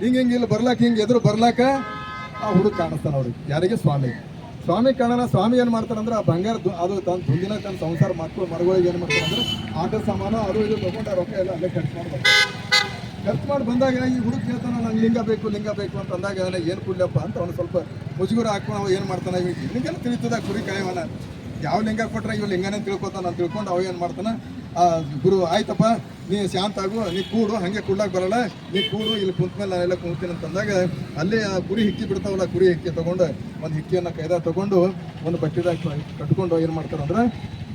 ಹಿಂಗೆ ಹಿಂಗೆ ಇಲ್ಲಿ ಬರ್ಲಾಕ, ಹಿಂಗೆ ಎದುರು ಬರ್ಲಾಕ ಆ ಹುಡುಗ ಕಾಣಿಸ್ತಾನ ಅವ್ರಿಗೆ. ಯಾರಿಗೆ? ಸ್ವಾಮಿ. ಸ್ವಾಮಿ ಕಾಣನ ಸ್ವಾಮಿ ಏನ್ ಮಾಡ್ತಾರಂದ್ರೆ ಆ ಬಂಗಾರ ಅದು ತನ್ನ ದುಂದಿನ ತನ್ನ ಸಂಸಾರ ಮಕ್ಕಳು ಮರಗಳಿಗೆ ಏನ್ ಮಾಡ್ತಾರಂದ್ರೆ ಆಟ ಸಾಮಾನು ಅದು ಇದು ತಗೊಂಡ ರೊಕ್ಕ ಎಲ್ಲ ಅಲ್ಲೇ ಖರ್ಚು ಮಾಡ್ತಾರೆ ಖರ್ಚು ಮಾಡಿ ಬಂದಾಗ ಈ ಹುಡುಗ ಕೇಳ್ತಾನ ನಂಗೆ ಲಿಂಗ ಬೇಕು ಲಿಂಗ ಬೇಕು ಅಂತ ಅಂದಾಗ ಏನು ಕೊಡ್ಲಪ್ಪ ಅಂತ ಅವನು ಸ್ವಲ್ಪ ಮುಜುಗುರ ಹಾಕೊಂಡು ಅವ ಏನು ಮಾಡ್ತಾನೆ ನಿನಗೆಲ್ಲ ತಿಳಿತದ ಕುರಿ ಕಾಯವನ ಯಾವ ಲಿಂಗ ಕೊಟ್ರೆ ಇವ್ ಲಿಂಗನೇ ತಿಳ್ಕೊತಾನ ತಿಳ್ಕೊಂಡು ಅವ ಏನು ಮಾಡ್ತಾನ? ಗುರು, ಆಯ್ತಪ್ಪ. ನೀ ಶಾಂತ ಆಗು, ನೀ ಕೂಡು, ಹಂಗೆ ಕೂಡ್ಲಾಕ್ ಬರಲ್ಲ. ನೀ ಕೂಡು, ಇಲ್ಲಿ ಕುಂತ ಮೇಲೆ ನಾನೆಲ್ಲ ಕುಂತೀನಿ ಅಂತಂದಾಗ ಅಲ್ಲೇ ಆ ಕುರಿ ಹಿಕ್ಕಿ ಬಿಡ್ತಾವಲ್ಲ, ಕುರಿ ಹಿಕ್ಕಿ ತಗೊಂಡು, ಒಂದು ಹಿಕ್ಕಿಯನ್ನ ಕೈದಾಗ ತಗೊಂಡು, ಒಂದು ಬಟ್ಟೆದಾಗ ಕಟ್ಕೊಂಡು ಏನು ಮಾಡ್ತಾರಂದ್ರೆ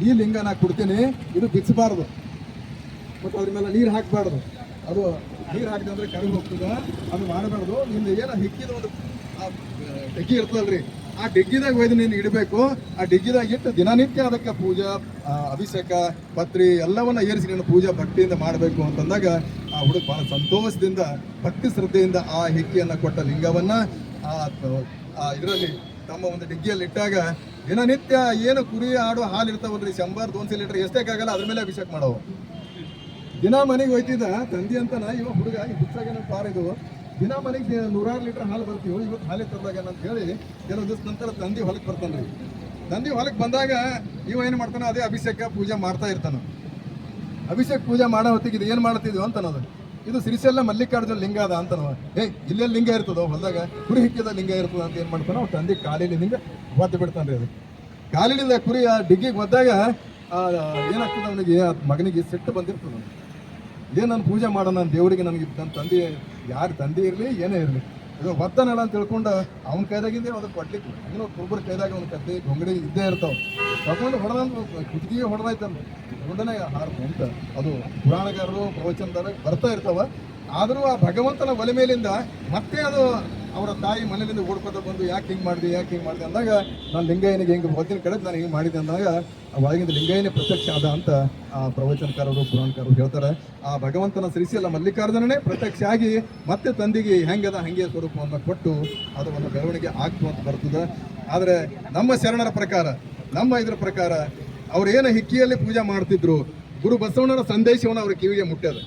ಈ ಲಿಂಗ ನಾ ಕೊಡ್ತೀನಿ, ಇದು ಬಿಚ್ಚಬಾರ್ದು ಮತ್ತು ಅದ್ರ ಮೇಲೆ ನೀರು ಹಾಕಬಾರ್ದು. ಅದು ನೀರು ಹಾಕಿದೆ ಅಂದ್ರೆ ಕರಗಿ ಹೋಗ್ತದ, ಅದು ಮಾಡಬಾರ್ದು ನಿಮ್ದು ಏನೋ ಹಿಕ್ಕಿದ ಒಂದು ಟಕ್ಕಿ ಇರ್ತದಲ್ರಿ. ಆ ಡಿಗ್ಗಿದಾಗ ಒಯ್ದು ನೀನು ಇಡಬೇಕು. ಆ ಡಿಗ್ಗಿದಾಗ ಇಟ್ಟು ದಿನನಿತ್ಯ ಅದಕ್ಕೆ ಪೂಜಾ ಅಭಿಷೇಕ, ಪತ್ರಿ ಎಲ್ಲವನ್ನ ಏರಿಸಿ ನೀನು ಪೂಜಾ ಭಕ್ತಿಯಿಂದ ಮಾಡಬೇಕು ಅಂತಂದಾಗ ಆ ಹುಡುಗ ಬಹಳ ಸಂತೋಷದಿಂದ, ಭಕ್ತಿ ಶ್ರದ್ಧೆಯಿಂದ ಆ ಹೆಕ್ಕಿಯನ್ನು ಕೊಟ್ಟ ಲಿಂಗವನ್ನ ಆ ಇದರಲ್ಲಿ ತಮ್ಮ ಒಂದು ಡಿಗ್ಗಿಯಲ್ಲಿ ಇಟ್ಟಾಗ ದಿನನಿತ್ಯ ಏನು ಕುರಿ ಆಡು ಹಾಲು ಇರ್ತಾವಲ್ರಿ, ಶಂಬರ್, ದೋನ್ಸಿ ಲೀಟರ್ ಎಷ್ಟೇಕಾಗಲ್ಲ ಅದ್ರ ಮೇಲೆ ಅಭಿಷೇಕ ಮಾಡವು. ದಿನ ಮನೆಗೆ ಹೋಯ್ತಿದ್ದ ತಂದಿ ಅಂತಾನ, ಇವ ಹುಡುಗ ಈ ಪುಸ್ತಕ ಪಾರ ಇದು ದಿನ ಮನೆಗೆ ನೂರಾರು ಲೀಟರ್ ಹಾಲು ಬರ್ತೀವಿ, ಇವತ್ತು ಹಾಲೆ ತರ್ದಾಗ ಅಂತ ಹೇಳಿ ಕೆಲವು ದಿವಸ ನಂತರ ತಂದಿ ಹೊಲಕ್ಕೆ ಬರ್ತಾನ್ರಿ ತಂದಿ ಹೊಲಕ್ಕೆ ಬಂದಾಗ ಇವ ಏನು ಮಾಡ್ತಾನೆ ಅದೇ ಅಭಿಷೇಕ, ಪೂಜೆ ಮಾಡ್ತಾ ಇರ್ತಾನೆ. ಅಭಿಷೇಕ, ಪೂಜೆ ಮಾಡೋ ಹೊತ್ತಿಗೆ ಇದು ಏನು ಮಾಡ್ತಿದ್ವಿ ಅಂತ ಇದು ಸಿರಿಸೆಲ್ಲ ಮಲ್ಲಿಕಾರ್ಜುನ ಲಿಂಗ ಅದ ಅಂತ ನಾವು ಏ ಇಲ್ಲೇ ಲಿಂಗ ಇರ್ತದೋ ಹೊಲದಾಗ? ಕುರಿ ಹಿಕ್ಕಿದ ಲಿಂಗ ಇರ್ತದ ಅಂತ ಏನು ಮಾಡ್ತಾನೆ ಅವ್ನು ತಂದಿ ಕಾಲಿಲಿ ಲಿಂಗ ಒದ್ದು ಬಿಡ್ತಾನ್ರಿ ಅದು. ಕಾಲಿನಿಂದ ಕುರಿ ಆ ಡಿಗ್ಗಿಗೆ ಒದ್ದಾಗ ಏನಾಗ್ತದೆ ಅವನಿಗೆ? ಮಗನಿಗೆ ಸಿಟ್ಟು ಬಂದಿರ್ತದೆ. ಇದೇ ನಾನು ಪೂಜೆ ಮಾಡೋಣ ದೇವರಿಗೆ ನನಗೆ ನನ್ನ ತಂದೆ, ಯಾರು ತಂದೆ ಇರಲಿ, ಏನೇ ಇರಲಿ. ಇದು ಒತ್ತನಲ್ಲ ಅಂತ ತಿಳ್ಕೊಂಡು ಅವ್ನ ಕೈದಾಗಿಂದೇ ಅದಕ್ಕೆ ಕೊಡ್ಲಿಕ್ಕೆ ಏನೋ ಕುರುಬರ ಕೈದಾಗ ಒಂದು ಕತ್ತೆ, ಗೊಂಗಡಿ ಇದ್ದೇ ಇರ್ತಾವೆ. ತಗೊಂಡು ಹೊಡೆದಂತ ಕುತ್ತಿಗೆ ಹೊಡೆದಾಯ್ತಂತ ಹೊಡೆನೇ ಹಾರ್ತು ಅಂತ ಅದು ಪುರಾಣಗಾರರು ಪ್ರವಚನದಾರ ಬರ್ತಾ ಇರ್ತಾವ. ಆದರೂ ಆ ಭಗವಂತನ ಒಲೆ ಮೇಲಿಂದ ಮತ್ತೆ ಅದು ಅವರ ತಾಯಿ ಮನೆಯಿಂದ ಓಡ್ಕೊತ ಬಂದು ಯಾಕೆ ಹಿಂಗೆ ಮಾಡಿದೆ, ಯಾಕೆ ಹಿಂಗೆ ಮಾಡಿದೆ ಅಂದಾಗ, ನಾನು ಲಿಂಗಾಯನಿಗೆ ಹಿಂಗೆ ಹೊತ್ತಿನ ಕಡೆ ನಾನು ಹಿಂಗೆ ಮಾಡಿದೆ ಅಂದಾಗ ಅವಾಗಿಂದ ಲಿಂಗಾಯನೇ ಪ್ರತ್ಯಕ್ಷ ಆದ ಅಂತ ಆ ಪ್ರವಚನಕಾರರು, ಪುರಾಣಕಾರರು ಹೇಳ್ತಾರೆ. ಆ ಭಗವಂತನ ಶ್ರೀಶೈಲ ಮಲ್ಲಿಕಾರ್ಜುನನೇ ಪ್ರತ್ಯಕ್ಷ ಆಗಿ ಮತ್ತೆ ತಂದಿಗೆ ಹೆಂಗದ ಹಂಗೆ ಸ್ವರೂಪವನ್ನು ಕೊಟ್ಟು ಅದು ಒಂದು ಬೆಳವಣಿಗೆ ಆಗ್ತು ಅಂತ ಬರ್ತದೆ. ಆದರೆ ನಮ್ಮ ಶರಣರ ಪ್ರಕಾರ, ನಮ್ಮ ಇದ್ರ ಪ್ರಕಾರ ಅವ್ರು ಏನು ಹಿಕ್ಕಿಯಲ್ಲಿ ಪೂಜೆ ಮಾಡ್ತಿದ್ರು, ಗುರು ಬಸವಣ್ಣರ ಸಂದೇಶವನ್ನು ಅವರ ಕಿವಿಗೆ ಮುಟ್ಟ್ಯದ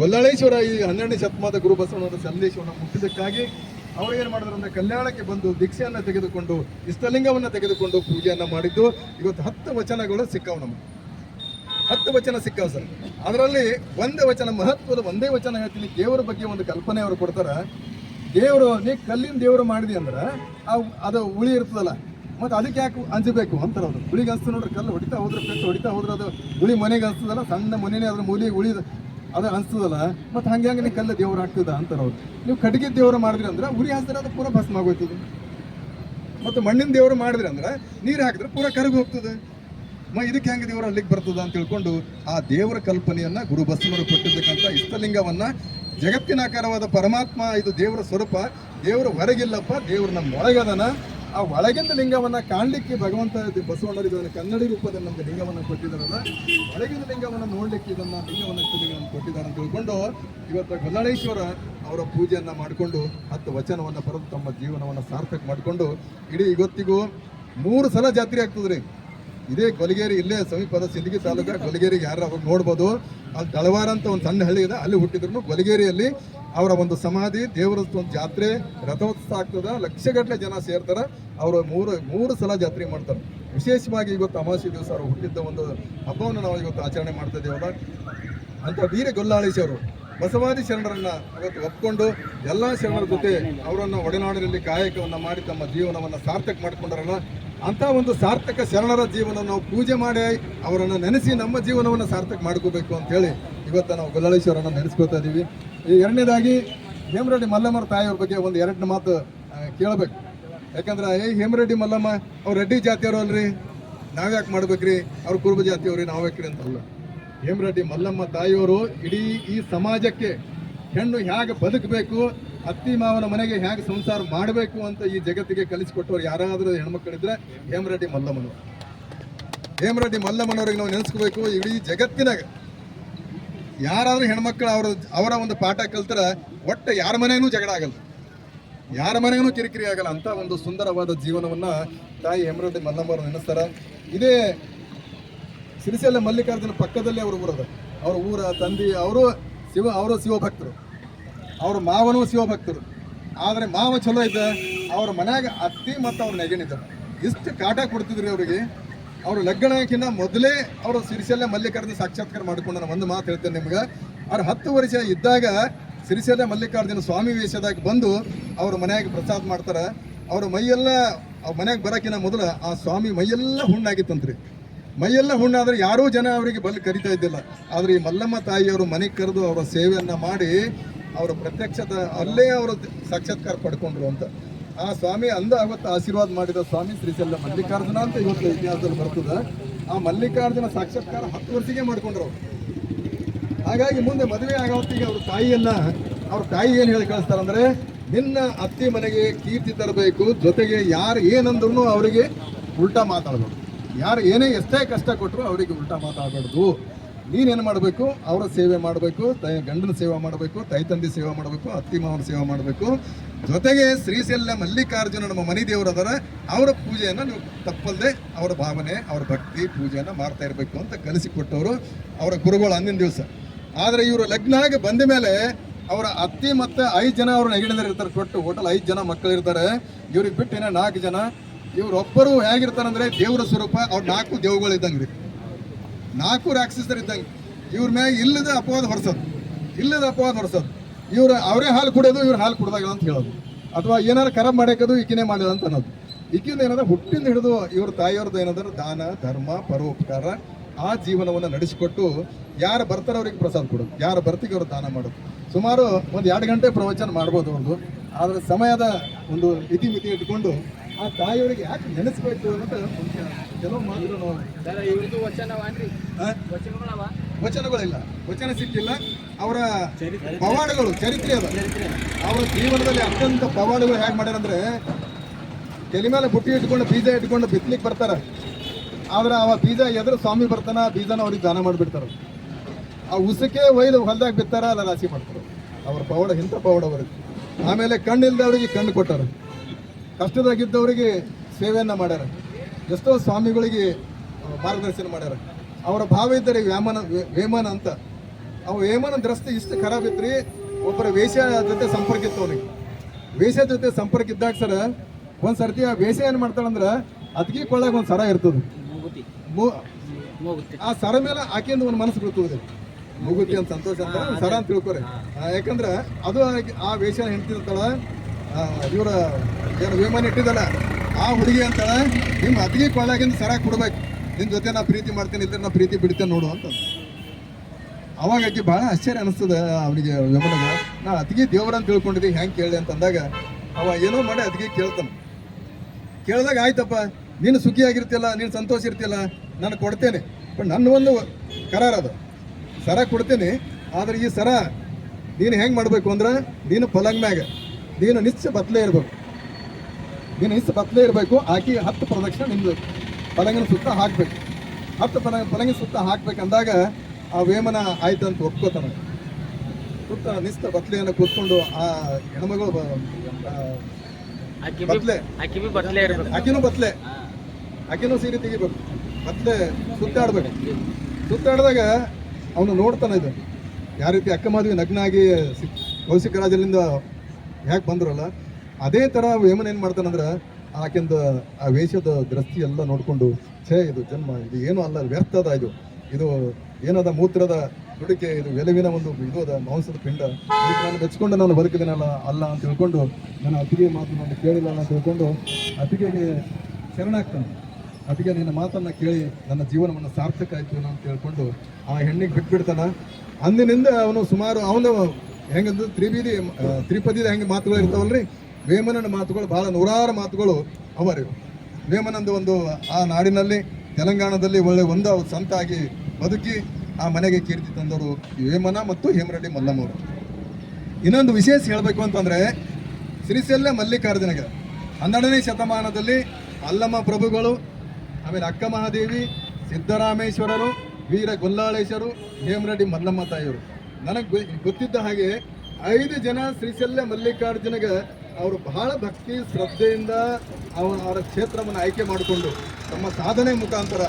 ಗೊಲ್ಲಾಳೇಶ್ವರ ಈ ಹನ್ನೆರಡನೇ ಶತಮಾನದ ಗುರು ಬಸವಣ್ಣರ ಸಂದೇಶವನ್ನು ಮುಟ್ಟಿದ್ದಕ್ಕಾಗಿ ಅವ್ರು ಏನು ಮಾಡಿದ್ರು ಅಂದ್ರೆ ಕಲ್ಯಾಣಕ್ಕೆ ಬಂದು ದೀಕ್ಷೆಯನ್ನು ತೆಗೆದುಕೊಂಡು ಇಷ್ಟಲಿಂಗವನ್ನು ತೆಗೆದುಕೊಂಡು ಪೂಜೆಯನ್ನು ಮಾಡಿದ್ದು. ಇವತ್ತು ಹತ್ತು ವಚನಗಳು ಸಿಕ್ಕವು ನಮಗೆ. ಹತ್ತು ವಚನ ಸಿಕ್ಕವು ಸರ್. ಅದರಲ್ಲಿ ಒಂದೇ ವಚನ, ಮಹತ್ವದ ಒಂದೇ ವಚನ ಹೇಳ್ತೀನಿ. ದೇವರ ಬಗ್ಗೆ ಒಂದು ಕಲ್ಪನೆ ಅವರು ಕೊಡ್ತಾರೆ. ದೇವರು, ನೀ ಕಲ್ಲಿನ ದೇವರು ಮಾಡಿದೆ ಅಂದ್ರೆ ಅದು ಉಳಿ ಇರ್ತದಲ್ಲ. ಮತ್ತೆ ಅದಕ್ಕೆ ಯಾಕೆ ಅಂಜಬೇಕು ಅಂತಾರೆ ಅವರು. ಉಳಿಗೆ ಅನ್ಸ್ತು ನೋಡ್ರಿ ಕಲ್ಲು ಹೊಡಿತಾ ಹೋದ್ರೆ ಪೆಟ್ಟು ಹೊಡಿತಾ ಹೋದ್ರೆ ಅದು ಉಳಿ ಮನೆಗೆ ಅನ್ಸ್ತದಲ್ಲ ಸಣ್ಣ ಮನೆಯೇ ಅದ್ರ ಮೂಲಿ ಉಳಿ ಅದು ಅನ್ಸ್ತದಲ್ಲ, ಮತ್ತೆ ಹಂಗೆ ಹಂಗೆ ಕಲ್ಲ ದೇವ್ರು ಆಗ್ತದ ಅಂತಾರೆ ಅವ್ರು. ನೀವು ಕಟ್ಟಿಗೆ ದೇವ್ರು ಮಾಡಿದ್ರಿ ಅಂದ್ರೆ ಉರಿ ಹಾಸ್ತಾರೆ ಅದು ಪೂರ ಭಸ್ಮ ಆಗೋಯ್ತದೆ. ಮತ್ತು ಮಣ್ಣಿನ ದೇವ್ರು ಮಾಡಿದ್ರಿ ಅಂದ್ರೆ ನೀರು ಹಾಕಿದ್ರೆ ಪೂರ ಕರಗಿ ಹೋಗ್ತದೆ. ಮ, ಇದಕ್ಕೆ ಹೆಂಗೆ ದೇವ್ರು ಅಲ್ಲಿಗೆ ಬರ್ತದ ಅಂತ ತಿಳ್ಕೊಂಡು ಆ ದೇವರ ಕಲ್ಪನೆಯನ್ನ ಗುರು ಬಸವರು ಕೊಟ್ಟಿರ್ತಕ್ಕಂಥ ಇಷ್ಟಲಿಂಗವನ್ನ ಜಗತ್ತಿನಾಕಾರವಾದ ಪರಮಾತ್ಮ ಇದು ದೇವರ ಸ್ವರೂಪ. ದೇವರ ಹೊರಗಿಲ್ಲಪ್ಪ, ದೇವ್ರ ನಮ್ಮ ಒಳಗದನ. ಆ ಒಳಗಿಂದ ಲಿಂಗವನ್ನ ಕಾಣಲಿಕ್ಕೆ ಭಗವಂತ ಬಸವಣ್ಣ ಬಸವಣ್ಣರು ಇದನ್ನು ಕನ್ನಡಿ ರೂಪದಲ್ಲಿ ನಮಗೆ ಲಿಂಗವನ್ನು ಕೊಟ್ಟಿದ್ದಾರಲ್ಲ. ಒಳಗಿಂದ ಲಿಂಗವನ್ನು ನೋಡಲಿಕ್ಕೆ ಇದನ್ನ ಲಿಂಗವನ್ನು ಕೊಟ್ಟಿದ್ದಾರೆ ಅಂತ ತಿಳ್ಕೊಂಡು ಇವತ್ತು ಗಲ್ಲಳೇಶ್ವರ ಅವರ ಪೂಜೆಯನ್ನು ಮಾಡಿಕೊಂಡು ಹತ್ತು ವಚನವನ್ನು ಬರೆದು ತಮ್ಮ ಜೀವನವನ್ನು ಸಾರ್ಥಕ ಮಾಡಿಕೊಂಡು ಇಡೀ ಇವತ್ತಿಗೂ ಮೂರು ಸಲ ಜಾತ್ರೆ ಆಗ್ತದ್ರಿ. ಇದೇ ಗೊಲಗೇರಿ ಇಲ್ಲೇ ಸಮೀಪದ ಸಿಂದಗಿ ತಾಲೂಕ ಗೊಲಗೇರಿಗೆ ಯಾರು ಅವ್ರು ನೋಡ್ಬೋದು. ಅಲ್ಲಿ ದಳವಾರ ಅಂತ ಒಂದು ಸಣ್ಣ ಹಳ್ಳಿ ಇದೆ. ಅಲ್ಲಿ ಹುಟ್ಟಿದ್ರು ಗೊಲಗೇರಿಯಲ್ಲಿ ಅವರ ಒಂದು ಸಮಾಧಿ ದೇವರ ಒಂದು ಜಾತ್ರೆ, ರಥೋತ್ಸವ ಆಗ್ತದ, ಲಕ್ಷಗಟ್ಟಲೆ ಜನ ಸೇರ್ತಾರೆ. ಅವರು ಮೂರು ಮೂರು ಸಲ ಜಾತ್ರೆ ಮಾಡ್ತಾರೆ. ವಿಶೇಷವಾಗಿ ಇವತ್ತು ಅಮಾವಾಸ್ಯ ದಿವಸ ಅವರು ಹುಟ್ಟಿದ್ದ ಒಂದು ಹಬ್ಬವನ್ನು ನಾವು ಇವತ್ತು ಆಚರಣೆ ಮಾಡ್ತಾ ಇದ್ದೇವಲ್ಲ. ಅಂತ ವೀರ ಗೊಲ್ಲಾಳೇಶ್ ಅವರು, ಬಸವಾದಿ ಶರಣರನ್ನ ಇವತ್ತು ಒಪ್ಕೊಂಡು ಎಲ್ಲ ಶರಣರ ಜೊತೆ ಅವರನ್ನು ಒಡನಾಡಿನಲ್ಲಿ ಕಾಯಕವನ್ನು ಮಾಡಿ ತಮ್ಮ ಜೀವನವನ್ನ ಸಾರ್ಥಕ ಮಾಡ್ಕೊಂಡಾರಲ್ಲ, ಅಂತ ಒಂದು ಸಾರ್ಥಕ ಶರಣರ ಜೀವನ ನಾವು ಪೂಜೆ ಮಾಡಿ ಅವರನ್ನು ನೆನೆಸಿ ನಮ್ಮ ಜೀವನವನ್ನ ಸಾರ್ಥಕ ಮಾಡ್ಕೋಬೇಕು ಅಂತ ಹೇಳಿ ಇವತ್ತು ನಾವು ಗೊಲ್ಲಾಳೇಶ್ವರನ್ನ ನೆನೆಸ್ಕೊತಾ ಇದೀವಿ. ಈ ಎರಡನೇದಾಗಿ ಹೇಮರೆಡ್ಡಿ ಮಲ್ಲಮ್ಮರ ತಾಯಿಯವ್ರ ಬಗ್ಗೆ ಒಂದು ಎರಡು ಮಾತು ಕೇಳಬೇಕು. ಯಾಕಂದ್ರೆ, ಏ, ಹೇಮರೆಡ್ಡಿ ಮಲ್ಲಮ್ಮ, ಅವ್ರು ರೆಡ್ಡಿ ಜಾತಿಯವರು ಅಲ್ರಿ. ನಾವ್ಯಾಕೆ ಮಾಡ್ಬೇಕ್ರಿ? ಅವ್ರ ಕುರುಬ ಜಾತಿಯವ್ರಿ, ನಾವ್ಯಾಕ್ರಿ ಅಂತಲ್ಲ. ಹೇಮರೆಡ್ಡಿ ಮಲ್ಲಮ್ಮ ತಾಯಿಯವರು ಇಡೀ ಈ ಸಮಾಜಕ್ಕೆ ಹೆಣ್ಣು ಹೇಗೆ ಬದುಕಬೇಕು, ಅತ್ತಿ ಮಾವನ ಮನೆಗೆ ಹೇಗೆ ಸಂಸಾರ ಮಾಡಬೇಕು ಅಂತ ಈ ಜಗತ್ತಿಗೆ ಕಲಿಸಿಕೊಟ್ಟವ್ರು ಯಾರಾದರೂ ಹೆಣ್ಮಕ್ಕಳಿದ್ರೆ ಹೇಮರೆಡ್ಡಿ ಮಲ್ಲಮ್ಮನವರು. ಹೇಮರೆಡ್ಡಿ ಮಲ್ಲಮ್ಮನವ್ರಿಗೆ ನಾವು ನೆನೆಸ್ಕೋಬೇಕು, ಇಡೀ ಜಗತ್ತಿನಾಗ ಯಾರಾದ್ರೂ ಹೆಣ್ಮಕ್ಳು ಅವ್ರ, ಅವರ ಒಂದು ಪಾಠ ಕಲ್ತರ ಒಟ್ಟು ಯಾರ ಮನೆಯೂ ಜಗಳ ಆಗಲ್ಲ. ಯಾರ ಮನೆಗೂ ಕಿರಿಕಿರಿ ಆಗಲ್ಲ ಅಂತ ಒಂದು ಸುಂದರವಾದ ಜೀವನವನ್ನು ತಾಯಿ ಹೇಮರೆಡ್ಡಿ ಮಲ್ಲಮ್ಮವರು ನೆನೆಸ್ತಾರೆ. ಇದೇ ಸಿರಿಸೆಲ್ಲ ಮಲ್ಲಿಕಾರ್ಜುನ ಪಕ್ಕದಲ್ಲೇ ಅವರು ಊರದ. ಅವ್ರ ಊರ ತಂದೆ, ಅವರು ಶಿವ, ಅವರು ಶಿವಭಕ್ತರು. ಅವ್ರ ಮಾವನೂ ಶಿವಭಕ್ತರು. ಆದರೆ ಮಾವ ಚಲೋ ಇದ್ದ, ಅವ್ರ ಮನ್ಯಾಗ ಅತ್ತಿ ಮತ್ತು ಅವ್ರ ನೆಗಣಿದ್ದ ಇಷ್ಟು ಕಾಟ ಕೊಡ್ತಿದ್ರಿ ಅವರಿಗೆ. ಅವ್ರ ಲಗ್ನಕ್ಕಿಂತ ಮೊದಲೇ ಅವರು ಸಿರಿಸೆಲ್ಲ ಮಲ್ಲಿಕಾರ್ಜುನ ಸಾಕ್ಷಾತ್ಕಾರ ಮಾಡಿಕೊಂಡು ನಾನು ಒಂದು ಮಾತು ಹೇಳ್ತೇನೆ ನಿಮ್ಗೆ. ಅವ್ರು ಹತ್ತು ವರ್ಷ ಇದ್ದಾಗ ಸಿರಿಸೆಲ್ಲ ಮಲ್ಲಿಕಾರ್ಜುನ ಸ್ವಾಮಿ ವೇಷದಾಗ ಬಂದು ಅವ್ರ ಮನೆಯಾಗ ಪ್ರಸಾದ ಮಾಡ್ತಾರೆ. ಅವ್ರ ಮೈಯೆಲ್ಲ, ಅವ್ರ ಮನೆಯಾಗ ಬರೋಕ್ಕಿಂತ ಮೊದಲು ಆ ಸ್ವಾಮಿ ಮೈಯೆಲ್ಲ ಹುಣ್ಣಾಗಿತ್ತಂತ್ರಿ. ಮೈಯೆಲ್ಲ ಹುಣ್ಣಾದ್ರೆ ಯಾರೂ ಜನ ಅವರಿಗೆ ಬಲ್ಲಿ ಕರಿತಾ ಇದ್ದಿಲ್ಲ. ಆದ್ರೆ ಈ ಮಲ್ಲಮ್ಮ ತಾಯಿಯವರು ಮನೆಗೆ ಕರೆದು ಅವರ ಸೇವೆಯನ್ನ ಮಾಡಿ ಅವರ ಪ್ರತ್ಯಕ್ಷದ ಅಲ್ಲೇ ಅವರು ಸಾಕ್ಷಾತ್ಕಾರ ಪಡ್ಕೊಂಡ್ರು ಅಂತ. ಆ ಸ್ವಾಮಿ ಅಂದ ಅವತ್ತು ಆಶೀರ್ವಾದ ಮಾಡಿದ ಸ್ವಾಮಿ ಶ್ರೀಶೈಲ ಮಲ್ಲಿಕಾರ್ಜುನ ಅಂತ ಇವತ್ತು ಇತಿಹಾಸದಲ್ಲಿ ಬರ್ತದೆ. ಆ ಮಲ್ಲಿಕಾರ್ಜುನ ಸಾಕ್ಷಾತ್ಕಾರ ಹತ್ತು ವರ್ಷಕ್ಕೆ ಮಾಡ್ಕೊಂಡ್ರು. ಹಾಗಾಗಿ ಮುಂದೆ ಮದುವೆ ಆಗೋತ್ತಿಗೆ ಅವ್ರ ತಾಯಿಯನ್ನ, ಅವ್ರ ತಾಯಿ ಏನು ಹೇಳಿ ಕಳಿಸ್ತಾರಂದ್ರೆ, ನಿನ್ನ ಅತ್ತಿ ಮನೆಗೆ ಕೀರ್ತಿ ತರಬೇಕು, ಜೊತೆಗೆ ಯಾರು ಏನಂದ್ರೂ ಅವರಿಗೆ ಉಲ್ಟಾ ಮಾತಾಡಬೇಕು ಯಾರು ಏನೇ ಎಷ್ಟೇ ಕಷ್ಟ ಕೊಟ್ಟರು ಅವರಿಗೆ ಉಲ್ಟಾ ಮಾತಾಡಬಾರ್ದು. ನೀನೇನು ಮಾಡಬೇಕು? ಅವರ ಸೇವೆ ಮಾಡಬೇಕು, ತೈ ಗಂಡನ ಸೇವೆ ಮಾಡಬೇಕು, ತಾಯಿ ತಂದೆ ಸೇವೆ ಮಾಡಬೇಕು, ಅತ್ತಿ ಮಾವನ ಸೇವೆ ಮಾಡಬೇಕು. ಜೊತೆಗೆ ಶ್ರೀಶೈಲ ಮಲ್ಲಿಕಾರ್ಜುನ ನಮ್ಮ ಮನೆ ದೇವರು ಅದರ, ಅವರ ಪೂಜೆಯನ್ನು ನೀವು ತಪ್ಪಲ್ಲದೆ ಅವರ ಭಾವನೆ, ಅವರ ಭಕ್ತಿ ಪೂಜೆಯನ್ನು ಮಾಡ್ತಾ ಇರಬೇಕು ಅಂತ ಕಲಿಸಿಕೊಟ್ಟವರು ಅವರ ಗುರುಗಳು ಅಂದಿನ ದಿವಸ. ಆದರೆ ಇವರು ಲಗ್ನ ಆಗಿ ಬಂದ ಮೇಲೆ ಅವರ ಅತ್ತಿ ಮತ್ತು ಐದು ಜನ ಅವ್ರ ನೆಗಡಿನಲ್ಲಿ ಇರ್ತಾರೆ ಕೊಟ್ಟು ಹೋಟೆಲ್ ಐದು ಜನ ಮಕ್ಕಳು ಇರ್ತಾರೆ. ಇವ್ರಿಗೆ ಬಿಟ್ಟು ಏನೋ ನಾಲ್ಕು ಜನ. ಇವ್ರೊಬ್ಬರು ಹೇಗಿರ್ತಾರಂದ್ರೆ ದೇವರ ಸ್ವರೂಪ, ಅವ್ರು ನಾಲ್ಕು ದೇವ್ಗಳು ಇದ್ದಂಗೆ ರೀ. ನಾಲ್ಕು ರಾಕ್ಷಸರು ಇದ್ದಂಗೆ ಇವ್ರ ಮ್ಯಾಗ ಇಲ್ಲದ ಅಪವಾದ ಹೊರಸೋದು ಇಲ್ಲದ ಅಪವಾದ ಹೊರಸೋದು ಇವ್ರು ಅವರೇ ಹಾಲು ಕುಡಿಯೋದು, ಇವ್ರು ಹಾಲು ಕುಡ್ದಾಗಿಲ್ಲ ಅಂತ ಹೇಳೋದು. ಅಥವಾ ಏನಾರು ಖರಾಬ್ ಮಾಡ್ಯಾಕದು, ಈಕಿನೇ ಮಾಡಿದ ಅಂತ ಅನ್ನೋದು. ಈಕಿಂದ ಏನಾದ್ರೆ ಹುಟ್ಟಿಂದ ಹಿಡಿದು ಇವ್ರ ತಾಯಿಯವ್ರದ್ದು ಏನಂದ್ರೆ ದಾನ, ಧರ್ಮ, ಪರೋಪಕಾರ ಆ ಜೀವನವನ್ನು ನಡೆಸಿಕೊಟ್ಟು ಯಾರು ಬರ್ತಾರೋ ಅವ್ರಿಗೆ ಪ್ರಸಾದ ಕೊಡೋದು. ಯಾರು ಬರ್ತಿಗೆ ಅವ್ರು ದಾನ ಮಾಡೋದು. ಸುಮಾರು ಒಂದು ಎರಡು ಗಂಟೆ ಪ್ರವಚನ ಮಾಡ್ಬೋದು ಅವ್ರದ್ದು ಆದರೆ ಸಮಯದ ಒಂದು ಇತಿಮಿತಿ ಇಟ್ಕೊಂಡು ಆ ತಾಯಿಯವರಿಗೆ ಯಾಕೆ ನೆನೆಸ್ಬೇಕು ಅಂತ ಕೆಲವು ಮಾತ್ರ ನಾವು ಇವ್ರದ್ದು ವಚನವಾನ್ರಿ. ಆ? ವಚನಗಳವ? ವಚನಗಳಿಲ್ಲ. ವಚನ ಸಿಕ್ಕಿಲ್ಲ. ಅವರ ಪವಾಡಗಳು ಚರಿತ್ರೆ ಅದ. ಅವರ ಜೀವನದಲ್ಲಿ ಅತ್ಯಂತ ಪವಾಡಗಳು ಹೇಗೆ ಮಾಡ್ಯಾರಂದ್ರೆ ತಲೆ ಮೇಲೆ ಬುಟ್ಟಿ ಇಟ್ಕೊಂಡು ಬೀಜ ಇಟ್ಕೊಂಡು ಬಿತ್ತಲಿಕ್ಕೆ ಬರ್ತಾರೆ. ಆದ್ರೆ ಅವ ಬೀಜ ಎದುರು ಸ್ವಾಮಿ ಬರ್ತಾನ ಬೀಜನ ಅವ್ರಿಗೆ ದಾನ ಮಾಡಿಬಿಡ್ತಾರ. ಆ ಉಸಕ್ಕೆ ಒಯ್ದು ಹೊಲ್ದಾಗ ಬಿತ್ತಾರ ಅಲ್ಲ ರಾಶಿ ಮಾಡ್ತಾರೆ. ಅವ್ರ ಪವಾಡ ಇಂಥ ಪವಾಡ ಅವ್ರಿಗೆ. ಆಮೇಲೆ ಕಣ್ಣಿಲ್ದವ್ರಿಗೆ ಕಣ್ಣು ಕೊಟ್ಟಾರ. ಕಷ್ಟದಾಗಿದ್ದವರಿಗೆ ಸೇವೆಯನ್ನು ಮಾಡ್ಯಾರ. ಎಷ್ಟೋ ಸ್ವಾಮಿಗಳಿಗೆ ಮಾರ್ಗದರ್ಶನ ಮಾಡ್ಯಾರ. ಅವರ ಭಾವ ಇದ್ದರೆ ವ್ಯಾಮನ ವೇಮನ ಅಂತ. ಅವ ವೇಮನ ದೃಷ್ಟಿ ಇಷ್ಟು ಖರಾಬ್ ಇತ್ರಿ ಒಬ್ಬರ ವೇಷ ಜೊತೆ ಸಂಪರ್ಕ ಇತ್ತು ಅವ್ರಿಗೆ ವೇಷ ಜೊತೆ ಸಂಪರ್ಕ ಇದ್ದಾಗ ಸರ ಒಂದ್ಸರ್ತಿ ಆ ವೇಷ ಏನ್ ಮಾಡ್ತಾಳಂದ್ರ ಅದಕ್ಕೆ ಕೊಳ್ಳಾಗ ಒಂದು ಸರ ಇರ್ತದೆ. ಆ ಸರ ಮೇಲೆ ಆಕೆಯಿಂದ ಒಂದು ಮನಸ್ಸು ಬೀಳ್ತದೆ ಮುಗುತಿ ಅಂತ ಸಂತೋಷ ಅಂತ ಸರ ಅಂತ ತಿಳ್ಕೊರಿ. ಯಾಕಂದ್ರೆ ಯಾಕಂದ್ರ ಅದು ಆ ವೇಷ ಹೆಂಡ್ತಿರ್ತಾಳ ಇವರ ಏನು ವಿಮಾನ ಇಟ್ಟಿದ್ದಲ್ಲ, ಆ ಹುಡುಗಿ ಅಂತಾಳೆ ನಿಮ್ಮ ಅತಿಗೆ ಕೊಳ್ಳಾಗಿಂದ ಸರ ಕೊಡ್ಬೇಕು. ನಿನ್ನ ಜೊತೆ ನಾ ಪ್ರೀತಿ ಮಾಡ್ತೀನಿ, ಇದ್ರೆ ನಾ ಪ್ರೀತಿ ಬಿಡ್ತೇನೆ ನೋಡು ಅಂತ ಅವಾಗ ಭಾಳ ಆಶ್ಚರ್ಯ ಅನಿಸ್ತದೆ ಅವನಿಗೆ ವಿಮಲಗ ನಾ ಅತಿಗೆ ದೇವರನ್ನು ತಿಳ್ಕೊಂಡಿದ್ದೆ ಹೆಂಗೆ ಕೇಳಿ? ಅಂತಂದಾಗ ಅವ ಏನೋ ಮಾಡಿ ಅತಿಗೆ ಕೇಳ್ತಾನೆ. ಕೇಳಿದಾಗ, ಆಯ್ತಪ್ಪ, ನೀನು ಸುಖಿಯಾಗಿರ್ತಿಲ್ಲ ನೀನು ಸಂತೋಷ ಇರ್ತಿಲ್ಲ ನಾನು ಕೊಡ್ತೇನೆ. ಬಟ್ ನನ್ನ ಒಂದು ಕರಾರ ಅದು. ಸರ ಕೊಡ್ತೇನೆ, ಆದರೆ ಈ ಸರ ನೀನು ಹೆಂಗೆ ಮಾಡಬೇಕು ಅಂದ್ರೆ, ನೀನು ಪಲಂಗ್ ಮ್ಯಾಗ. ನೀನು ನಿಶ್ಚ ಬತ್ತಲೇ ಇರಬೇಕು. ದಿನ ನಿಶ್ಚ ಬತ್ಲೇ ಇರಬೇಕು. ಆಕಿ ಹತ್ತು ಪ್ರದಕ್ಷಿಣೆ ನಿಮ್ದು ಪಲಂಗಿನ ಸುತ್ತ ಹಾಕಬೇಕು. ಹತ್ತು ಪಲ ಪಲಂಗಿನ ಸುತ್ತ ಹಾಕ್ಬೇಕಂದಾಗ ಆ ವೇಮನ ಆಯ್ತು ಅಂತ ಒಪ್ಕೋತಾನೆ. ಸುತ್ತ ನಿಶ್ಚ ಬತ್ಲೆಯನ್ನು ಕೂತ್ಕೊಂಡು ಆ ಹೆಣ್ಮಗಳು ಬ- ಆ, ಆಕಿ ಬತ್ಲೆ. ಆಕಿ ಬಿ ಬಟ್ಲೆ ಇರ್ಬೇಕು. ಆಕಿನೂ ಬತ್ಲೆ ಆಕಿನೂ ಸೀರೆ ತೆಗಿಬೇಕು. ಬತ್ಲೆ ಸುತ್ತಾಡ್ಬೇಕು. ಸುತ್ತಾಡಿದಾಗ ಅವನು ನೋಡ್ತಾನೆ ಇದು. ಯಾವ ರೀತಿ ಅಕ್ಕ ಮಾಧವಿ ಆಗಿ ಸಿ- ಕೌಶಿಕ ರಾಜಲಿಂದ ಯಾಕೆ ಬಂದ್ರಲ್ಲ, ಅದೇ ಥರ ವೇಮನ್ ಏನು ಮಾಡ್ತಾನಂದ್ರೆ, ಆಕೆಂದ ಆ ವೇಷದ ದೃಷ್ಟಿ ಎಲ್ಲ ನೋಡಿಕೊಂಡು, ಛೇ, ಇದು ಜನ್ಮ, ಇದು ಏನೂ ಅಲ್ಲ, ವ್ಯರ್ಥ ಅದ ಇದು. ಇದು ಏನದ ಮೂತ್ರದ ದುಡಿಕೆ ಇದು ವೆಲುವಿನ ಒಂದು ಇದು ಅದ, ಮಾಂಸದ ಪಿಂಡ. ನಾನು ಮೆಚ್ಕೊಂಡು ನಾನು ಬದುಕಿದ್ದೀನಲ್ಲ ಅಲ್ಲ ಅಂತ ತಿಳ್ಕೊಂಡು, ನನ್ನ ಅತಿಗೆ ಮಾತು ನಾನು ಕೇಳಿಲ್ಲ ಅಂತ ತಿಳ್ಕೊಂಡು, ಅತಿಗೆಗೆ ಶರಣಾಗ್ತಾನೆ ಅತಿಗೆ ನಿನ್ನ ಮಾತನ್ನು ಕೇಳಿ, ನನ್ನ ಜೀವನವನ್ನು ಸಾರ್ಥಕ ಆಯ್ತು ಅಂತ ಹೇಳ್ಕೊಂಡು ಆ ಹೆಣ್ಣಿಗೆ ಬಿಟ್ಬಿಡ್ತಾನ. ಅಂದಿನಿಂದ ಅವನು ಸುಮಾರು, ಅವನು ಹೆಂಗಂದ್ರೆ ಆ, ತ್ರಿಪದಿದ ಹೆಂಗೆ ಮಾತುಗಳು ಇರ್ತಾವಲ್ರಿ? ವೇಮನನ ಮಾತುಗಳು ಬಹಳ ನೂರಾರು ಮಾತುಗಳು ಅವರಿ ವೇಮನಂದು ಒಂದು ಆ ನಾಡಿನಲ್ಲಿ ತೆಲಂಗಾಣದಲ್ಲಿ ಒಳ್ಳೆ ಒಂದು ಸಂತಾಗಿ ಬದುಕಿ ಆ ಮನೆಗೆ ಕೀರ್ತಿ ತಂದವರು ವೇಮನ ಮತ್ತು ಹೇಮರಡ್ಡಿ ಮಲ್ಲಮ್ಮವರು. ಇನ್ನೊಂದು ವಿಶೇಷ ಹೇಳಬೇಕು ಅಂತಂದ್ರೆ ಸಿರಿಸೆಲ್ಲ ಮಲ್ಲಿಕಾರ್ಜುನಗೆ. ಹನ್ನೆರಡನೇ ಶತಮಾನದಲ್ಲಿ ಅಲ್ಲಮ್ಮ ಪ್ರಭುಗಳು ಆಮೇಲೆ ಅಕ್ಕ ಮಹಾದೇವಿ ಸಿದ್ದರಾಮೇಶ್ವರರು ವೀರ ಗೊಲ್ಲಾಳೇಶ್ವರು ಹೇಮರಡ್ಡಿ ಮಲ್ಲಮ್ಮ ತಾಯಿಯವರು. ನನಗೆ ಗೊತ್ತಿದ್ದ ಹಾಗೆ ಐದು ಜನ ಶ್ರೀಶಲ್ಯ ಮಲ್ಲಿಕಾರ್ಜುನಗೆ ಅವರು ಬಹಳ ಭಕ್ತಿ, ಶ್ರದ್ಧೆಯಿಂದ ಅವರ ಅವರ ಕ್ಷೇತ್ರವನ್ನು ಆಯ್ಕೆ ಮಾಡಿಕೊಂಡು ತಮ್ಮ ಸಾಧನೆ ಮುಖಾಂತರ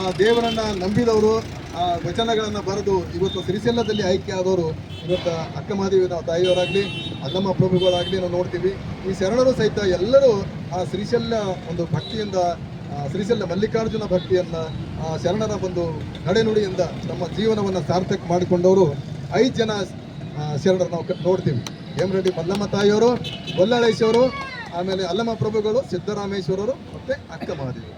ಆ ದೇವರನ್ನ ನಂಬಿದವರು, ಆ ವಚನಗಳನ್ನು ಬರೆದು ಇವತ್ತು ಶ್ರೀಶೈಲದಲ್ಲಿ ಆಯ್ಕೆ ಆದವರು ಇವತ್ತು ಅಕ್ಕ ಮಹಾದೇವಿ ನಾವು ತಾಯಿಯವರಾಗಲಿ, ಅಲ್ಲಮ್ಮ ಪ್ರಭುಗಳಾಗಲಿ ನಾವು ನೋಡ್ತೀವಿ. ಈ ಶರಣರು ಸಹಿತ ಎಲ್ಲರೂ ಆ ಶ್ರೀಶೈಲ್ಯ ಒಂದು ಭಕ್ತಿಯಿಂದ, ಆ ಶ್ರೀಶೈಲ ಮಲ್ಲಿಕಾರ್ಜುನ ಭಕ್ತಿಯನ್ನ ಆ ಶರಣರ ಒಂದು ನಡೆನುಡಿಯಿಂದ ನಮ್ಮ ಜೀವನವನ್ನು ಸಾರ್ಥಕ ಮಾಡಿಕೊಂಡವರು. ಐದು ಜನ ಶರಣರು ನಾವು ನೋಡ್ತೀವಿ. ಹೇಮರೆಡ್ಡಿ ಮಲ್ಲಮ್ಮ ತಾಯಿಯವರು ಗೊಲ್ಲಳೇಶವರು ಆಮೇಲೆ ಅಲ್ಲಮ್ಮ ಪ್ರಭುಗಳು, ಸಿದ್ದರಾಮೇಶ್ವರರು ಮತ್ತೆ ಅಕ್ಕ ಮಹಾದೇವಿ.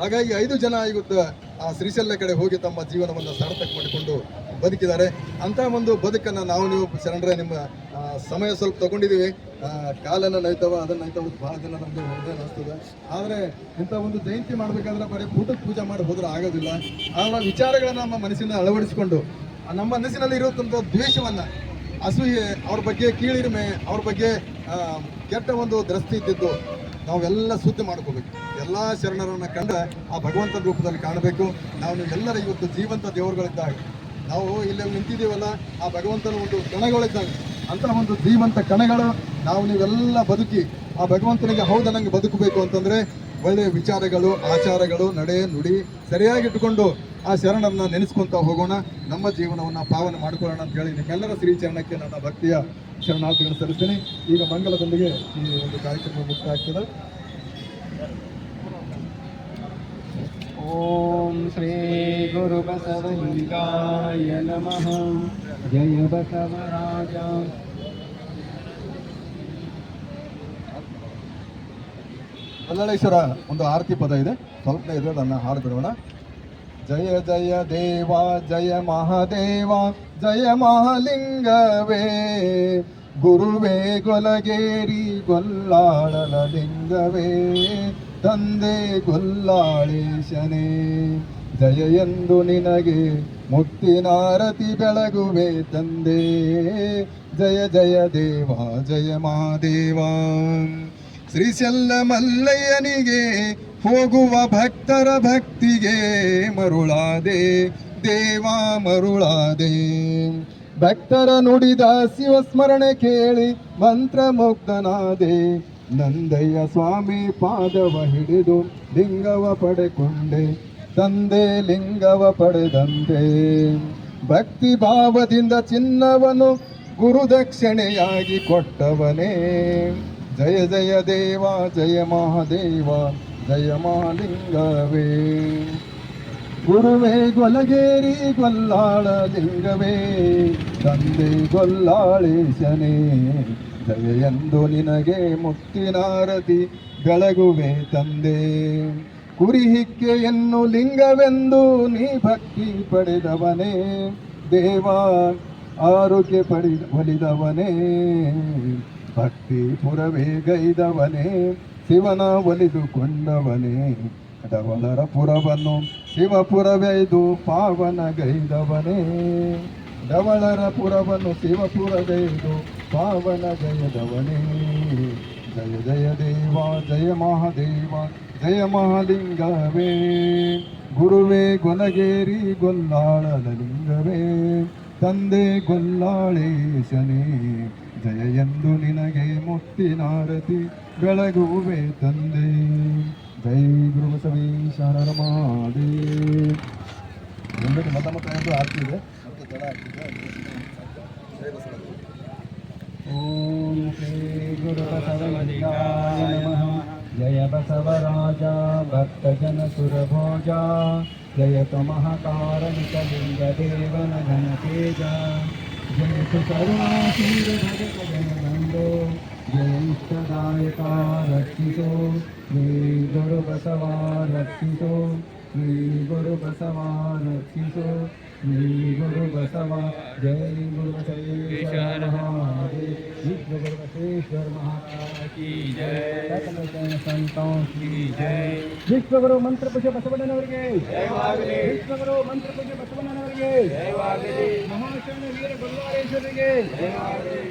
ಹಾಗಾಗಿ ಐದು ಜನ ಇವತ್ತು ಆ ಶ್ರೀಶೈಲ ಕಡೆ ಹೋಗಿ ತಮ್ಮ ಜೀವನವನ್ನು ಸಾರ್ಥಕ ಮಾಡಿಕೊಂಡು ಬದುಕಿದ್ದಾರೆ. ಅಂತ ಒಂದು ಬದುಕನ್ನು ನಾವು ನೀವು ಶರಣರೇ ನಿಮ್ಮ ಸಮಯ ಸ್ವಲ್ಪ ತಗೊಂಡಿದ್ದೀವಿ. ಕಾಲನ್ನ ನೈತವ, ಅದನ್ನ ನೈತವ, ಭಾಳ ಜನ ನಮ್ಗೆ ಅನಿಸ್ತದೆ ಆದರೆ ಇಂಥ ಒಂದು ಜಯಂತಿ ಮಾಡಬೇಕಾದ್ರೆ ಬರೀ ಊಟದ ಪೂಜೆ ಮಾಡಿ ಹೋದ್ರೆ ಆಗೋದಿಲ್ಲ. ಆ ವಿಚಾರಗಳನ್ನ ನಮ್ಮ ಮನಸ್ಸಿನ ಅಳವಡಿಸಿಕೊಂಡು ನಮ್ಮ ಮನಸ್ಸಿನಲ್ಲಿ ಇರುವಂತಹ ದ್ವೇಷವನ್ನ ಅಸೂಯೆ ಅವ್ರ ಬಗ್ಗೆ ಕೀಳಿರಿಮೆ, ಅವ್ರ ಬಗ್ಗೆ ಕೆಟ್ಟ ಒಂದು ದೃಷ್ಟಿ ಇದ್ದಿದ್ದು ನಾವೆಲ್ಲ ಶುದ್ಧ ಮಾಡ್ಕೋಬೇಕು. ಎಲ್ಲ ಶರಣರನ್ನ ಕಂಡ ಆ ಭಗವಂತನ ರೂಪದಲ್ಲಿ ಕಾಣಬೇಕು. ನಾವು ಎಲ್ಲರ ಇವತ್ತು ಜೀವಂತ ದೇವರುಗಳಿದ್ದಾಗ, ನಾವು ಇಲ್ಲಿ ನಿಂತಿದ್ದೀವಲ್ಲ, ಆ ಭಗವಂತನ ಒಂದು ಕಣಗಳಿದ್ದಾಗ, ಅಂತಹ ಒಂದು ಜೀವಂತ ಕಣಗಳು ನಾವು ನೀವೆಲ್ಲ ಬದುಕಿ, ಆ ಭಗವಂತನಿಗೆ ಹೌದ ನಂಗೆ ಬದುಕಬೇಕು ಅಂತಂದ್ರೆ ಒಳ್ಳೆಯ ವಿಚಾರಗಳು, ಆಚಾರಗಳು ನಡೆ ನುಡಿ ಸರಿಯಾಗಿಟ್ಟುಕೊಂಡು ಆ ಶರಣರನ್ನ ನೆನೆಸ್ಕೊಂತ ಹೋಗೋಣ. ನಮ್ಮ ಜೀವನವನ್ನ ಪಾವನೆ ಮಾಡಿಕೊಳ್ಳೋಣ ಅಂತ ಹೇಳಿ ನಿಮ್ಮೆಲ್ಲರ ಶ್ರೀಚರಣಕ್ಕೆ ನನ್ನ ಭಕ್ತಿಯ ಶರಣಾರ್ಥಿಗಳನ್ನು ಸಲ್ಲಿಸ್ತೇನೆ. ಈಗ ಮಂಗಳದೊಂದಿಗೆ ಈ ಒಂದು ಕಾರ್ಯಕ್ರಮ ಮುಕ್ತ ಆಗ್ತದೆ ಓಂ ಶ್ರೀ ಗುರು ಬಸವಲಿಂಗಾಯ ನಮಃ. ಜಯ ಬಸವರಾಜ. ಮಲ್ಲಳೇಶ್ವರ ಒಂದು ಆರತಿ ಪದ ಇದೆ. ಸ್ವಲ್ಪ ಇದೆ ಅದನ್ನ ಹಾಡು ಬಿಡೋಣ. ಜಯ ಜಯ ದೇವ, ಜಯ ಮಹಾದೇವ, ಜಯ ಮಹಾಲಿಂಗವೇ. ಗುರುವೇ ಗೊಲಗೇರಿ, ಗೊಲ್ಲಾಳಲ ಲಿಂಗವೇ. ತಂದೆ ಗೊಲ್ಲಾಳೇಶನೇ. ಜಯ ಎಂದು ನಿನಗೆ ಮುಕ್ತಿನಾರತಿ ಬೆಳಗುವೆ ತಂದೆ. ಜಯ ಜಯ ದೇವ, ಜಯ ಮಹಾದೇವ. ಶ್ರೀಶೈಲ ಮಲ್ಲಯ್ಯನಿಗೆ ಹೋಗುವ ಭಕ್ತರ ಭಕ್ತಿಗೆ ಮರುಳಾದೆ, ದೇವ ಮರುಳಾದೆ. ಭಕ್ತರ ನುಡಿದ ಶಿವ ಸ್ಮರಣೆ ಕೇಳಿ ಮಂತ್ರ ಮುಗ್ಧನಾದೆ ನಂದಯ್ಯ ಸ್ವಾಮಿ ಪಾದವ ಹಿಡಿದು ಲಿಂಗವ ಪಡೆಕೊಂಡೆ, ತಂದೆ ಲಿಂಗವ ಪಡೆದಂತೆ. ಭಕ್ತಿ ಭಾವದಿಂದ ಚಿನ್ನವನು ಗುರುದಕ್ಷಿಣೆಯಾಗಿ ಕೊಟ್ಟವನೇ. ಜಯ ಜಯ ದೇವ, ಜಯ ಮಹಾದೇವ, ಜಯ ಮಹಾಲಿಂಗವೇ. ಗುರುವೇ ಗೊಲಗೇರಿ ಗೊಲ್ಲಾಳ ಲಿಂಗವೇ, ತಂದೆ ಗೊಲ್ಲಾಳೇಶನೇ ಜಯ ಎಂದು ನಿನಗೆ ಮುಕ್ತಿನಾರತಿ ಬೆಳಗುವೆ ತಂದೆ. ಕುರಿಹಿಕ್ಕೆಯನ್ನು ಲಿಂಗವೆಂದು ನೀ ಭಕ್ತಿ ಪಡೆದವನೇ. ದೇವ, ಆರೋಗ್ಯ ಪಡೆದ ಒಲಿದವನೇ. ಭಕ್ತಿ ಪುರವೇ ಗೈದವನೇ, ಶಿವನ ಒಲಿದುಕೊಂಡವನೇ ಡವಲರ ಪುರವನ್ನು ಪಾವನ ಗೈದವನೇ. ಡವಳರ ಪುರವನ್ನು ಪಾವನ ಜಯ ಜಯ ದೇವ, ಜಯ ಮಹಾದೇವ, ಜಯ ಮಹಾಲಿಂಗವೇ. ಗುರುವೇ ಗೊನಗೇರಿ ಗೊಲ್ಲಾಳದ ಲಿಂಗವೇ. ತಂದೆ ಗೊಲ್ಲಾಳೇಶನೇ. ಜಯ ಎಂದು ನಿನಗೆ ಮುಕ್ತಿನಾರತಿ ಬೆಳಗುವೆ ತಂದೆ. ಜೈ ಗುರು ಬಸವಿ ಶರಣರ ಮಹಾದೇವ್ ಮತ ಮತ ಎಂದು ಆಗ್ತಿದೆ. ಓಂ ಶ್ರೀ ಗುರು ನಮಃ. ಜಯ ಬಸವರಾಜ ಭಕ್ತ ಜನ ಸುರಭೋಜ. ಜಯ ಮಹಾಕಾರಣಿಕ ಲಿಂಗ ದೇವನ ಘನತೇಜ. तु करुणाशील भगत जनबन्धो जय इष्टदायका रक्षितो श्री गुरुबसवा रक्षितो श्री गुरुबसवा रक्षितो श्री गुरुबसवा जय गुरुबसवेश्वर महादेव विश्व गुरुबसवेश्वर महाराज की जय सकल जन संतों की जय ವಿಶ್ವಗುರು ಮಂತ್ರಪುಷ ಬಸವಣ್ಣನವರಿಗೆ ವಿಶ್ವಗುರು ಮಂತ್ರಪುಷ ಬಸವಣ್ಣನವರಿಗೆ ಮಹಾಶರಣ ವೀರ ಗೊಲ್ಲಾಳೇಶ್ವರಿಗೆ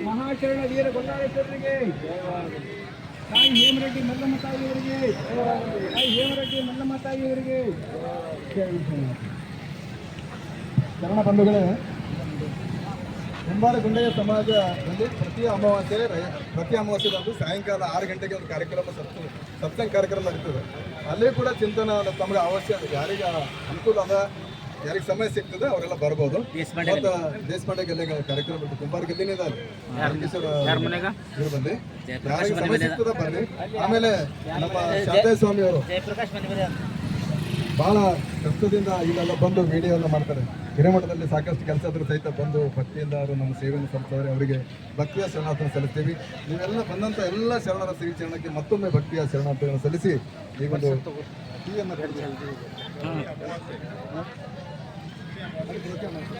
ಮಹಾಶರಣ ವೀರ ಗೊಲ್ಲಾಳೇಶ್ವರಿಗೆ ತಾಯಿ ಹೇಮರೆಡ್ಡಿ ಮಲ್ಲಮ್ಮ ತಾಯಿಯವರಿಗೆ ತಾಯಿ ಹೇಮರೆಡ್ಡಿ ಮಲ್ಲಮ್ಮ ತಾಯಿಯವರಿಗೆ ಶರಣ ಬಂಧುಗಳೇ ಕುಂಬಾರ ಗುಂಡೆಯ ಸಮಾಜದಲ್ಲಿ ಪ್ರತಿ ಅಮಾವಾಸ್ಯೆ ಪ್ರತಿ ಅಮಾವಾಸ್ಯೆದಂದು ಸಾಯಂಕಾಲ ಆರು ಗಂಟೆಗೆ ಒಂದು ಕಾರ್ಯಕ್ರಮ ಸತ್ಸಂಗ ಸತ್ಸಂಗ ಕಾರ್ಯಕ್ರಮ ನಡೀತದೆ. ಅಲ್ಲಿ ಕೂಡ ಚಿಂತನ ತಮಗೆ ಅವಶ್ಯ ಯಾರಿಗೆ ಅನುಕೂಲ ಅದ ಯಾರಿಗೆ ಸಮಯ ಸಿಗ್ತದೆ ಅವರೆಲ್ಲ ಬರ್ಬೋದು. ದೇಶಪಾಂಡೆ ಮತ್ತು ದೇಶಪಾಂಡೆ ಗಲ್ಲಿ ಕಾರ್ಯಕ್ರಮ ಬಿಟ್ಟು ಕುಂಬಾರ ಗಲ್ಲಿನೇ ಇದೆ ಅಲ್ಲಿ ಲಂಕೇಶ್ವರ ಯಾರ ಬಂದು. ಯಾರಿಗೆ ಸಮಯ ಸಿಗ್ತದೆ ಬರ್ರಿ. ಆಮೇಲೆ ನಮ್ಮ ಶಾಂತಯ್ಯ ಸ್ವಾಮಿ ಅವರು ಬಹಳ ಕಷ್ಟದಿಂದ ಇಲ್ಲೆಲ್ಲ ಬಂದು ವಿಡಿಯೋನ ಮಾಡ್ತಾರೆ. ಹಿರೇಮಠದಲ್ಲಿ ಸಾಕಷ್ಟು ಕೆಲಸ ಆದರೂ ಸಹಿತ ಬಂದು ಭಕ್ತಿಯಿಂದ ಅವರು ನಮ್ಮ ಸೇವೆಯನ್ನು ಸಲ್ಲಿಸ್ತಾರೆ ಅವರಿಗೆ ಭಕ್ತಿಯ ಶರಣಾರ್ಥನ ಸಲ್ಲಿಸ್ತೀವಿ. ನೀವೆಲ್ಲ ಬಂದಂಥ ಎಲ್ಲ ಶರಣರ ಶ್ರೀ ಚರಣಕ್ಕೆ ಮತ್ತೊಮ್ಮೆ ಭಕ್ತಿಯ ಶರಣಾರ್ಥಗಳನ್ನು ಸಲ್ಲಿಸಿ ಈ ಒಂದು ಟೀಯನ್ನು আমি